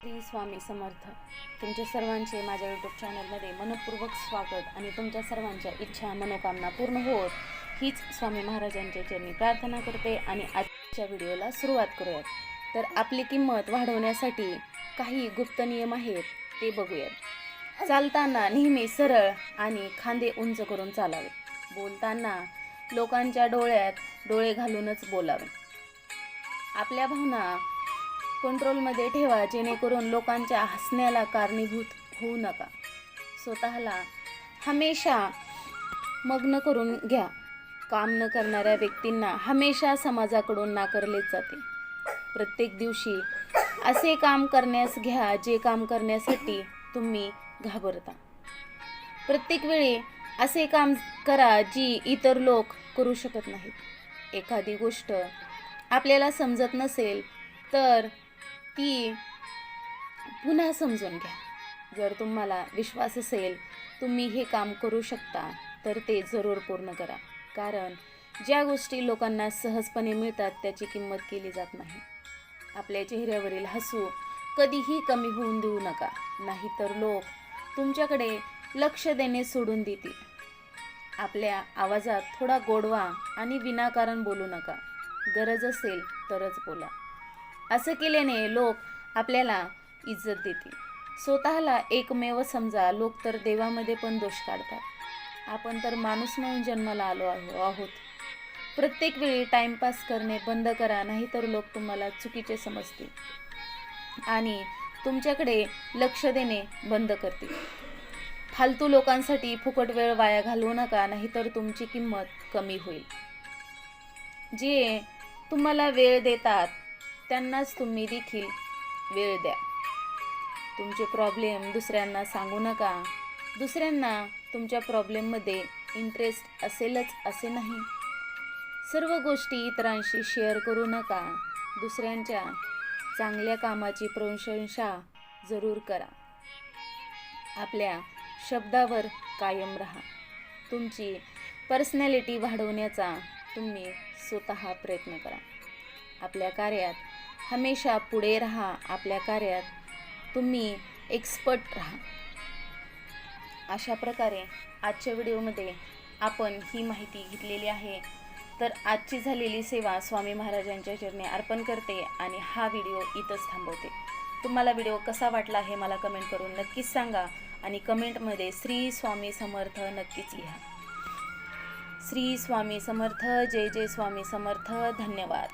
श्री स्वामी समर्थ. तुमच्या सर्वांचे माझ्या यूट्यूब चॅनलमध्ये मनपूर्वक स्वागत आणि तुमच्या सर्वांच्या इच्छा मनोकामना पूर्ण होत हीच स्वामी महाराजांच्या चरणी प्रार्थना करते आणि आजच्या व्हिडिओला सुरुवात करूयात. तर आपली किंमत वाढवण्यासाठी काही गुप्त नियम आहेत ते बघूयात. चालताना नेहमी सरळ आणि खांदे उंच करून चालावे. बोलताना लोकांच्या डोळ्यात डोळे घालूनच बोलावे. आपल्या भावना कंट्रोलमध्ये ठेवा जेणेकरून लोकांच्या हसण्याला कारणीभूत होऊ नका. स्वतःला हमेशा मग्न करून घ्या. काम न करणाऱ्या व्यक्तींना हमेशा समाजाकडून नाकारलेच जाते. प्रत्येक दिवशी असे काम करण्यास घ्या जे काम करण्यासाठी तुम्ही घाबरता. प्रत्येक वेळी असे काम करा जी इतर लोक करू शकत नाहीत. एखादी गोष्ट आपल्याला समजत नसेल तर ती पुन्हा समजून घ्या. जर तुम्हाला विश्वास असेल तुम्ही हे काम करू शकता तर ते जरूर पूर्ण करा. कारण ज्या गोष्टी लोकांना सहजपणे मिळतात त्याची किंमत केली जात नाही. आपल्या चेहऱ्यावरील हसू कधीही कमी होऊन देऊ नका. नाहीतर लोक तुमच्याकडे लक्ष देणे सोडून देतील. आपल्या आवाजात थोडा गोडवा आणि विनाकारण बोलू नका. गरज असेल तरच बोला. असं केल्याने लोक आपल्याला इज्जत देतील. स्वतःला एकमेव समजा लोक तर देवामध्ये पण दोष काढतात. आपण तर माणूस म्हणून जन्माला आलो आहो आहोत. प्रत्येक वेळी टाइमपास करणे बंद करा नाहीतर लोक तुम्हाला चुकीचे समजतील. आणि तुमच्याकडे लक्ष देणे बंद करतील. फालतू लोकांसाठी फुकट वेळ वाया घालवू नका नाहीतर तुमची किंमत कमी होईल. जे तुम्हाला वेळ देतात त्यांनाच तुम्ही देखील वेळ द्या. तुमचे प्रॉब्लेम दुसऱ्यांना सांगू नका. दुसऱ्यांना तुमच्या प्रॉब्लेममध्ये इंटरेस्ट असेलच असे नाही. सर्व गोष्टी इतरांशी शेअर करू नका. दुसऱ्यांच्या चांगल्या कामाची प्रशंसा जरूर करा. आपल्या शब्दावर कायम राहा. तुमची पर्सनॅलिटी वाढवण्याचा तुम्ही स्वतः प्रयत्न करा. आपल्या कार्यात हमेशा पुढे राहा आपल्या कार्यात. तुम्ही एक्सपर्ट राहा. अशा प्रकारे आजच्या व्हिडिओमध्ये आपण ही माहिती घेतलेली आहे. तर आजची झालेली सेवा स्वामी महाराजांच्या चरणी अर्पण करते आणि हा व्हिडिओ इथंच थांबवते. तुम्हाला व्हिडिओ कसा वाटला हे मला कमेंट करून नक्कीच सांगा आणि कमेंटमध्ये श्री स्वामी समर्थ नक्कीच लिहा. श्री स्वामी समर्थ जय जय स्वामी समर्थ धन्यवाद.